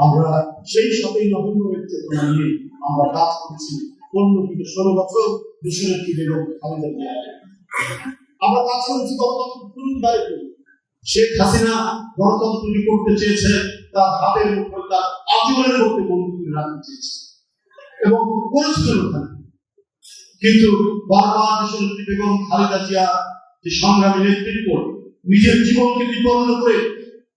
আমরা সেই সাথে নভেম্বরের চেতনা নিয়ে আমরা কাজ করছি পনেরো থেকে ষোলো বছর দেশের কি জিয়া আমরা কাজ করেছি গণতন্ত্র পুনরুদ্ধারে শেখ হাসিনা গণতন্ত্র তৈরি করতে চেয়েছে, তার হাতের মুঠোয় তার আজীবনের মধ্যে বন্দী রাখতে চেয়েছে। এবং করেছিল ওখানে। কিন্তু বারবার বেগম খালেদা জিয়া যে সংগ্রামী নেতৃত্ব, নিজের জীবনকে বিপন্ন করে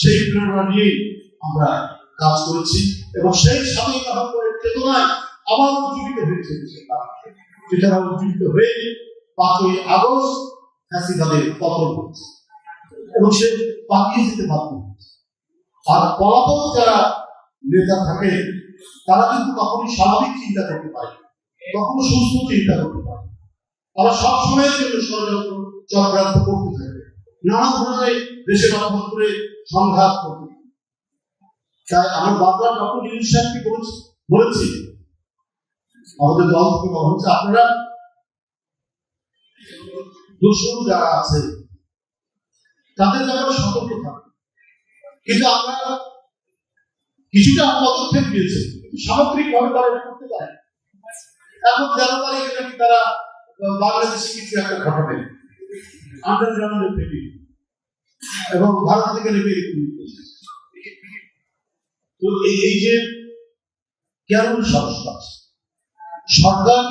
সেই প্রেরণা নিয়েই আমরা কাজ করেছি এবং সেই নভেম্বরের চেতনায় আবার উজ্জীবিত হয়েছে। এছাড়া উজ্জীবিত হয়ে পাঁচই আগস্ট হাসিনাদের পতন হয়েছে এবং সে পালিয়ে যেতে বাধ্য আর পলাতক যারা নেতা থাকে, তারা কিন্তু কখনোই স্বাভাবিক চিন্তা করতে পারে। কখনো সুস্থ চিন্তা করতে পারে। তারা সবসময়ের জন্য ষড়যন্ত্র, চক্রান্ত করতে থাকে নানা ধরনের দেশের অভ্যন্তরে সংঘাত করতে। তাই আমার বারবার ডক্টর বলেছি বলেছি আমাদের দল থেকে বলা হচ্ছে আপনারা? দুশ্মন যারা আছে, তাদের ব্যাপারে সতর্ক থাকবে কিন্তু আমরা কিছুটা পদক্ষেপ নিয়েছে সামগ্রিক ভাবে তারা করতে পারে এখন তেরো বাংলাদেশে কিছু একটা ঘটাবে? থেকে এবং ভারত থেকে তো এই যে কেমন সংস্কার সরকার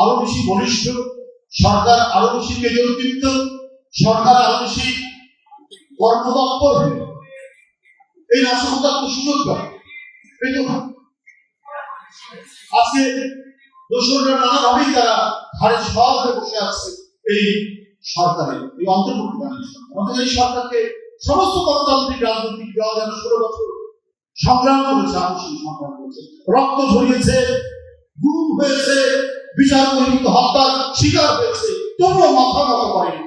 আরও বেশি বলিষ্ঠ, সরকার আরও বেশি কেন্দ্রীকৃত সরকার আরও বেশি হয়ে। এই নাশকতার তো সুযোগ এই তো আজকে নানাভাবেই তারা বসে এই সরকারে, এই অন্তর্ভুক্ত আমাদের এই সরকারকে সমস্ত গণতান্ত্রিক রাজনৈতিক যেন ষোলো বছর সংগ্রাম করেছে সংগ্রাম করেছে। রক্ত ঝরিয়েছে গুম হয়েছে বিচার পরিমিত হত্যার শিকার হয়েছে, তবুও মাথা নত করেনি।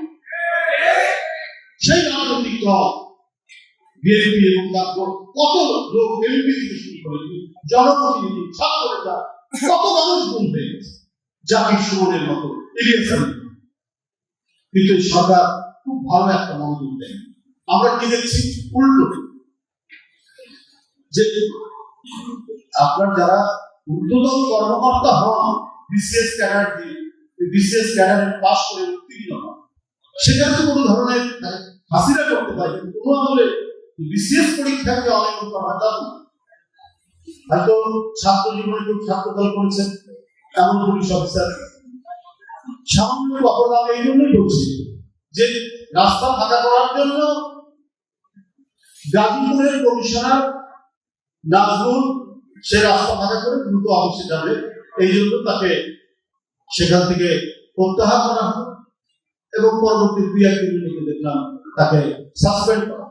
সেই রাজনৈতিক বিএনপি এবং তারপর কত লোক এমপি থেকে শুরু করে, জনপ্রতিনিধি, ছাত্রনেতা, কত মানুষ গুম হয়ে গেছে জাকির সুমনের মতো ইলিয়াস কিন্তু সরকার খুব ভালো একটা মনোযোগ দেয়। আমরা কি দেখছি? উল্টো। যে আপনার যারা ঊর্ধ্বতন কর্মকর্তা হন বিসিএস ক্যাডার দিয়ে বিসিএস ক্যাডারে পাস করে উত্তীর্ণ হন সেখানে তো কোনো ধরনের হাসিরা করতে পারে কোনো আমলে বিসিএস পরীক্ষাকে অনেক করা যায় না হয়তো ছাত্র জীবনে কেউ ছাত্র দল করেছেন এমন পুলিশ অফিসার সামান্য অপরাধ এই জন্যই বলছি যে রাস্তা ফাঁকা করার জন্য গাজীপুরের কমিশনার নাজমুল সে রাস্তা ফাঁকা করে দ্রুত অফিসে যাবে এই জন্য তাকে সেখান থেকে প্রত্যাহার করা হয় এবং পরবর্তী ক্রিয়া দেখলাম তাকে সাসপেন্ড করা।